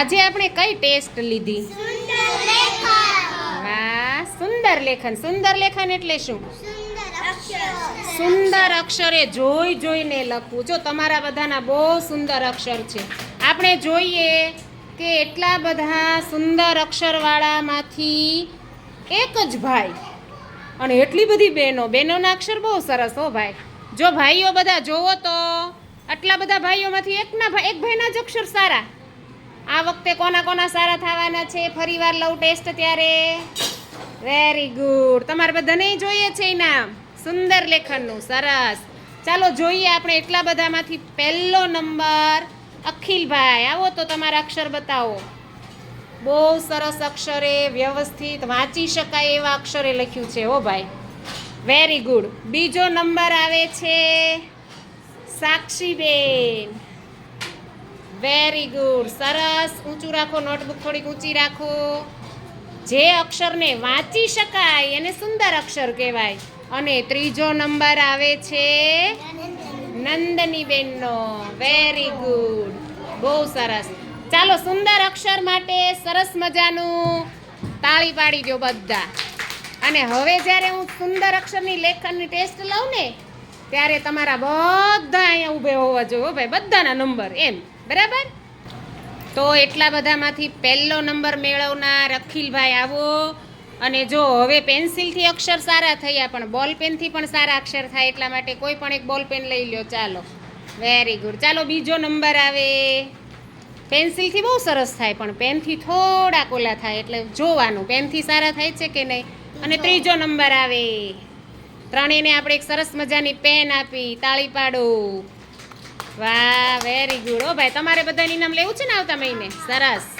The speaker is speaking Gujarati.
આજે આપણે કઈ ટેસ્ટ લીધી? વાહ સુંદર લેખન. સુંદર લેખન એટલે શું? સુંદર અક્ષરે. જોઈ જોઈને લખવું. જો તમારા બધાના બહુ સુંદર અક્ષર છે. આપણે જોઈએ કે એટલા બધા સુંદર અક્ષરવાળામાંથી એક જ ભાઈ અને એટલી બધી બહેનો. બહેનોના અક્ષર બહુ સરસ હો ભાઈ. જો ભાઈઓ બધા જોવો તો આટલા બધા ભાઈઓમાંથી એકના ભાઈ એક ભાઈના જ અક્ષર સારા. આ વખતે કોના કોના સારા થવાના છે? ફરીવાર લવ ટેસ્ટ ત્યારે? વેરી ગુડ તમારે બધાને જોઈએ છે ઇનામ સુંદર લેખનનું, સરસ. ચાલો જોઈએ આપણે એટલા બધામાંથી પહેલો નંબર, અખિલભાઈ. આવો તો તમારા અક્ષર બતાવો. બહુ સરસ અક્ષરે વ્યવસ્થિત વાંચી શકાય એવા અક્ષરે લખ્યું છે હો ભાઈ. વેરી ગુડ બીજો નંબર આવે છે સાક્ષીબેન. વેરી ગુડ સરસ. ઊંચું રાખો નોટબુક થોડીક ઊંચી રાખો. જે અક્ષરને વાંચી શકાય, એને સુંદર અક્ષર કહેવાય. અને ત્રીજો નંબર આવે છે નંદની બેનનો વેરી ગુડ બહુ સરસ. ચાલો, સુંદર અક્ષર માટે સરસ મજાનું તાળી પાડી દો બધા. અને હવે જ્યારે હું સુંદર અક્ષરની લેખનની ટેસ્ટ લઉં ને, ત્યારે તમારા બધા અહીંયા ઊભે હોવા જોઈએ ભાઈ, બધાના નંબર એમ. બરાબર? તો એટલા બધામાંથી પહેલો નંબર મેળવનાર અખિલભાઈ આવો. અને જો હવે પેન્સિલથી અક્ષર સારા થયા, પણ બોલ પેનથી પણ સારા અક્ષર થાય, એટલા માટે કોઈ પણ એક બોલ પેન લઈ લ્યો, ચાલો. વેરી ગુડ ચાલો, બીજો નંબર આવે. પેન્સિલથી બહુ સરસ થાય, પણ પેનથી થોડા કોલા થાય, એટલે જોવાનું, પેનથી સારા થાય છે કે નહીં? અને ત્રીજો નંબર આવે. ત્રણેયને આપણે એક સરસ મજાની પેન આપી, તાળી પાડો. વાહ વેરી ગુડ ભાઈ તમારે બધાની નામ લેવું છે ને આવતા મહિને? સરસ.